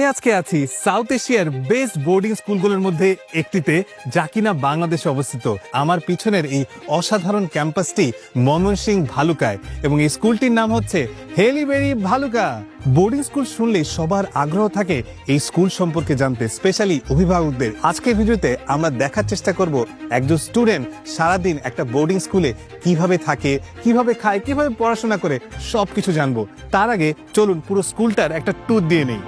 আমি আজকে আছি সাউথ এশিয়ার বেস্ট বোর্ডিং স্কুলগুলোর মধ্যে একটিতে, যা কিনা বাংলাদেশে অবস্থিত। আমার পিছনের এই অসাধারণ ক্যাম্পাসটি ময়মনসিং ভালুকায় এবং এই স্কুলটির নাম হচ্ছে হেলিবেরি ভালুকা। বোর্ডিং স্কুল শুনলে সবার আগ্রহ থাকে এই স্কুল সম্পর্কে জানতে, স্পেশালি অভিভাবকদের। আজকের ভিডিওতে আমরা দেখার চেষ্টা করব একজন স্টুডেন্ট সারাদিন একটা বোর্ডিং স্কুলে কীভাবে থাকে, কীভাবে খায়, কীভাবে পড়াশোনা করে সব কিছু জানব। তার আগে চলুন পুরো স্কুলটার একটা ট্যুর দিয়ে নেই।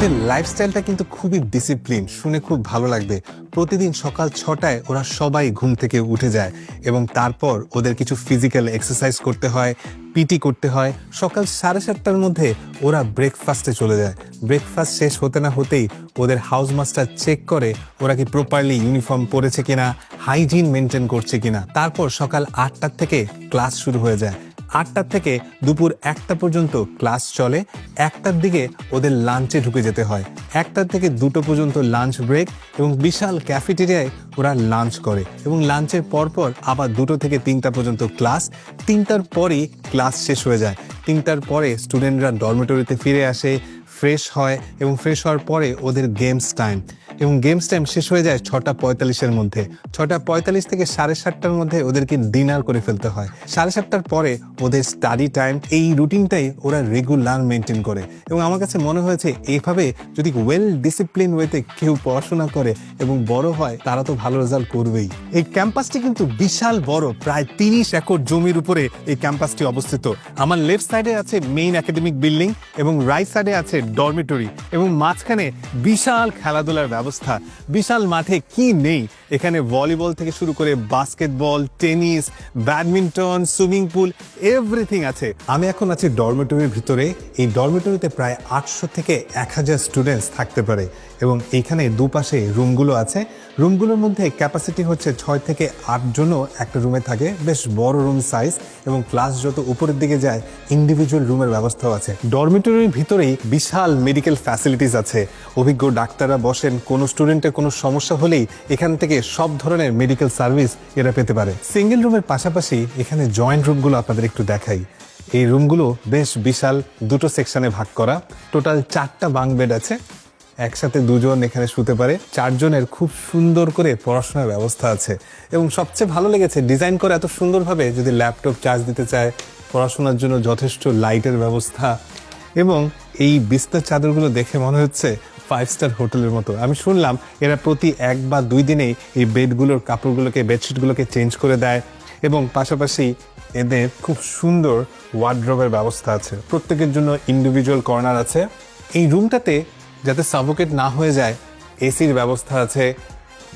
ওদের লাইফস্টাইলটা কিন্তু খুবই ডিসিপ্লিন শুনে খুব ভালো লাগবে। প্রতিদিন সকাল ছটায় ওরা সবাই ঘুম থেকে উঠে যায় এবং তারপর ওদের কিছু ফিজিক্যাল এক্সারসাইজ করতে হয় পিটি করতে হয়। সকাল সাড়ে সাতটার মধ্যে ওরা ব্রেকফাস্টে চলে যায়। ব্রেকফাস্ট শেষ হতে না হতেই ওদের হাউস মাস্টার চেক করে ওরা কি প্রপারলি ইউনিফর্ম পরেছে কিনা হাইজিন মেনটেন করছে কিনা। তারপর সকাল আটটার থেকে ক্লাস শুরু হয়ে যায়। আটটার থেকে দুপুর একটা পর্যন্ত ক্লাস চলে, একটার দিকে ওদের লাঞ্চে ঢুকে যেতে হয়। একটার থেকে দুটো পর্যন্ত লাঞ্চ ব্রেক এবং বিশাল ক্যাফেটেরিয়ায় ওরা লাঞ্চ করে এবং লাঞ্চের পরপর আবার দুটো থেকে তিনটা পর্যন্ত ক্লাস তিনটার পরেই ক্লাস শেষ হয়ে যায়। তিনটার পরে স্টুডেন্টরা ডরমেটরিতে ফিরে আসে ফ্রেশ হয় এবং ফ্রেশ হওয়ার পরে ওদের গেমস টাইম এবং গেমস টাইম শেষ হয়ে যায় ছটা পঁয়তাল্লিশের মধ্যে। ছটা পঁয়তাল্লিশ থেকে সাড়ে সাতটার মধ্যে ওদেরকে ডিনার করে ফেলতে হয়। সাড়ে সাতটার পরে ওদের স্টাডি টাইম এই রুটিনটাই ওরা রেগুলার মেনটেন করে। এবং আমার কাছে মনে হয়েছে এইভাবে যদি ওয়েল ডিসিপ্লিন ওয়েতে কেউ পড়াশোনা করে এবং বড় হয়, তারা তো ভালো রেজাল্ট করবেই। এই ক্যাম্পাসটি কিন্তু বিশাল বড়, প্রায় তিরিশ একর জমির উপরে এই ক্যাম্পাসটি অবস্থিত। আমার লেফট সাইডে আছে মেইন একাডেমিক বিল্ডিং এবং রাইট সাইডে আছে ডরমিটরি এবং মাঝখানে বিশাল খেলাধুলার ব্যবস্থা। বিশাল মাঠে কি নেই? এখানে ভলিবল থেকে শুরু করে basketball, tennis, badminton, swimming pool, everything আছে। আমি এখন আছি ডরমেটরির ভিতরে। এই ডরমেটরিতে প্রায় আটশো থেকে এক হাজার স্টুডেন্টস থাকতে পারে এবং এইখানে দুপাশে রুমগুলো আছে। রুমগুলোর মধ্যে ক্যাপাসিটি হচ্ছে ছয় থেকে আট জনও একটা রুমে থাকে। বেশ বড় রুম সাইজ এবং ক্লাস যত উপরের দিকে যায় ইন্ডিভিজুয়াল রুমের ব্যবস্থাও আছে। ডরমিটরির ভিতরেই বিশাল মেডিকেল ফ্যাসিলিটিস আছে। অভিজ্ঞ ডাক্তাররা বসেন, কোনো স্টুডেন্টের কোনো সমস্যা হলেই এখান থেকে সব ধরনের মেডিকেল সার্ভিস এরা পেতে পারে। সিঙ্গেল রুমের পাশাপাশি এখানে জয়েন্ট রুমগুলো আপনাদের একটু দেখাই। এই রুমগুলো বেশ বিশাল, দুটো সেকশনে ভাগ করা। টোটাল চারটা বাং বেড আছে। একসাথে দুজন এখানে শুতে পারে। চারজনের খুব সুন্দর করে পড়াশোনার ব্যবস্থা আছে। এবং সবচেয়ে ভালো লেগেছে ডিজাইন করে এত সুন্দরভাবে যদি ল্যাপটপ চার্জ দিতে চায়, পড়াশোনার জন্য যথেষ্ট লাইটের ব্যবস্থা। এবং এই বিস্তার চাদরগুলো দেখে মনে হচ্ছে ফাইভ স্টার হোটেলের মতো। আমি শুনলাম এরা প্রতি এক বা দুই দিনেই এই বেডগুলোর কাপড়গুলোকে, বেডশিটগুলোকে চেঞ্জ করে দেয় এবং পাশাপাশি এদের খুব সুন্দর ওয়ার্ড্রবের ব্যবস্থা আছে। প্রত্যেকের জন্য ইন্ডিভিজুয়াল কর্নার আছে। এই রুমটাতে যাতে সাভোকেট না হয়ে যায় এসির ব্যবস্থা আছে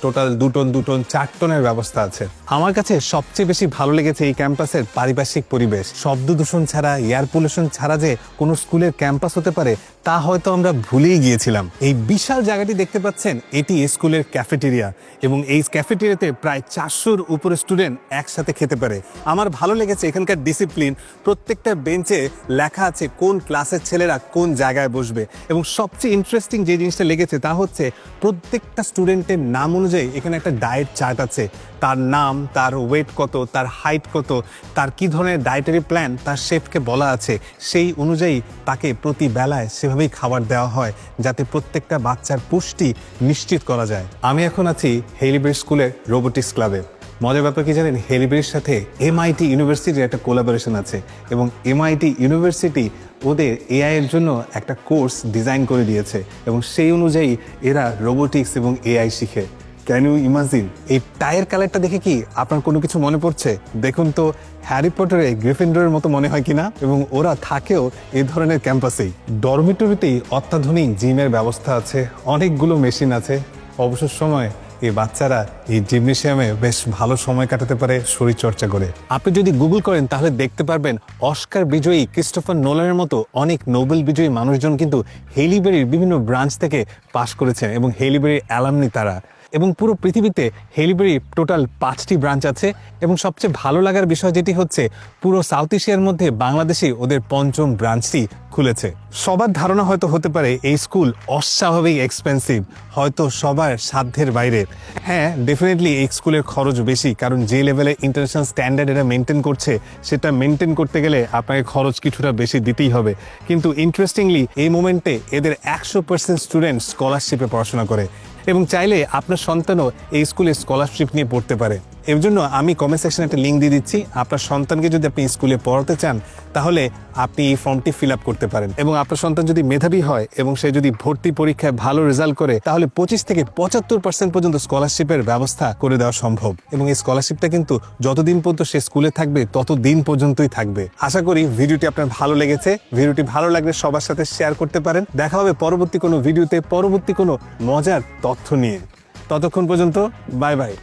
টোটাল দু টন দু টন চার টনের ব্যবস্থা আছে। আমার কাছে সবচেয়ে বেশি ভালো লেগেছে এই ক্যাম্পাসের পারিপার্শ্বিক পরিবেশ। শব্দ দূষণ ছাড়া, এয়ার পলিউশন ছাড়া যে কোনো স্কুলের ক্যাম্পাস হতে পারে, তা হয়তো আমরা ভুলেই গিয়েছিলাম। এই বিশাল জায়গাটি দেখতে পাচ্ছেন, এটি স্কুলের ক্যাফেটেরিয়া এবং এই ক্যাফেটেরিয়াতে প্রায় চারশোর উপরে স্টুডেন্ট একসাথে খেতে পারে। আমার ভালো লেগেছে এখানকার ডিসিপ্লিন। প্রত্যেকটা বেঞ্চে লেখা আছে কোন ক্লাসের ছেলেরা কোন জায়গায় বসবে এবং সবচেয়ে ইন্টারেস্টিং যে জিনিসটা লেগেছে তা হচ্ছে, প্রত্যেকটা স্টুডেন্টের নাম অনুযায়ী এখানে একটা ডায়েট চার্ট আছে। তার নাম, তার ওয়েট কত, তার হাইট কত, তার কি ধরনের ডায়েটারি প্ল্যান তার শেফকে বলা আছে। সেই অনুযায়ী তাকে প্রতি বেলায় সেভাবেই খাবার দেওয়া হয়, যাতে প্রত্যেকটা বাচ্চার পুষ্টি নিশ্চিত করা যায়। আমি এখন আছি হেলিব্রিজ স্কুলের রোবোটিক্স ক্লাবে মজার ব্যাপার কি জানেন? হেলিব্রিজের সাথে এমআইটি ইউনিভার্সিটির একটা কোলাবোরেশন আছে এবং এমআইটি ইউনিভার্সিটি ওদের এআই এর জন্য একটা কোর্স ডিজাইন করে দিয়েছে এবং সেই অনুযায়ী এরা রোবোটিক্স এবং এআই শিখে। ক্যান ইউ ইমাজিন এই টায়ার কালারটা দেখে কি আপনার কোনো কিছু মনে পড়ছে? দেখুন তো হ্যারি পটারে গ্রিফিন্ডরের মতো মনে হয় কিনা? এবং ওরা থাকেও এই ধরনের ক্যাম্পাসেই ডরমিটরিতেই অত্যাধুনিক জিমের ব্যবস্থা আছে, অনেকগুলো মেশিন আছে। অবসর সময় এই বাচ্চারা এই জিমনেশিয়ামে বেশ ভালো সময় কাটাতে পারে শরীর চর্চা করে। আপনি যদি গুগল করেন, তাহলে দেখতে পারবেন অস্কার বিজয়ী ক্রিস্টোফার নোলানের মতো অনেক নোবেল বিজয়ী মানুষজন কিন্তু হেলিবেরির বিভিন্ন ব্রাঞ্চ থেকে পাশ করেছেন এবং হেলিবেরির অ্যালামনি তারা। এবং পুরো পৃথিবীতে হেলিবেরি টোটাল পাঁচটি ব্রাঞ্চ আছে এবং সবচেয়ে ভালো লাগার বিষয় যেটি হচ্ছে, পুরো সাউথ এশিয়ার মধ্যে বাংলাদেশে ওদের পঞ্চম ব্রাঞ্চটি খুলেছে। সবার ধারণা হয়তো হতে পারে এই স্কুল অস্বাভাবিক এক্সপেন্সিভ হয়তো সবার সাধ্যের বাইরে। হ্যাঁ ডেফিনেটলি এই স্কুলের খরচ বেশি, কারণ যে লেভেলে ইন্টারন্যাশনাল স্ট্যান্ডার্ড এটা মেনটেন করছে, সেটা মেনটেন করতে গেলে আপনাকে খরচ কিছুটা বেশি দিতেই হবে। কিন্তু ইন্টারেস্টিংলি এই মোমেন্টে এদের একশো পার্সেন্ট স্টুডেন্ট স্কলারশিপে পড়াশোনা করে। এবং চাইলে আপনার সন্তানও এই স্কুলে স্কলারশিপ নিয়ে পড়তে পারে। এর জন্য আমি কমেন্ট সেকশনে একটা লিঙ্ক দিয়ে দিচ্ছি। আপনার সন্তানকে যদি আপনি স্কুলে পড়াতে চান, তাহলে আপনি এই ফর্মটি ফিল আপ করতে পারেন। এবং আপনার সন্তান যদি মেধাবী হয় এবং সে যদি ভর্তি পরীক্ষায় ভালো রেজাল্ট করে, তাহলে পঁচিশ থেকে পঁচাত্তর পার্সেন্ট পর্যন্ত স্কলারশিপের ব্যবস্থা করে দেওয়া সম্ভব। এবং এই স্কলারশিপটা কিন্তু যতদিন পর্যন্ত সে স্কুলে থাকবে, ততদিন পর্যন্তই থাকবে। আশা করি ভিডিওটি আপনার ভালো লেগেছে। ভিডিওটি ভালো লাগলে সবার সাথে শেয়ার করতে পারেন। দেখা হবে পরবর্তী কোনো ভিডিওতে পরবর্তী কোনো মজার তথ্য নিয়ে। ততক্ষণ পর্যন্ত বাই বাই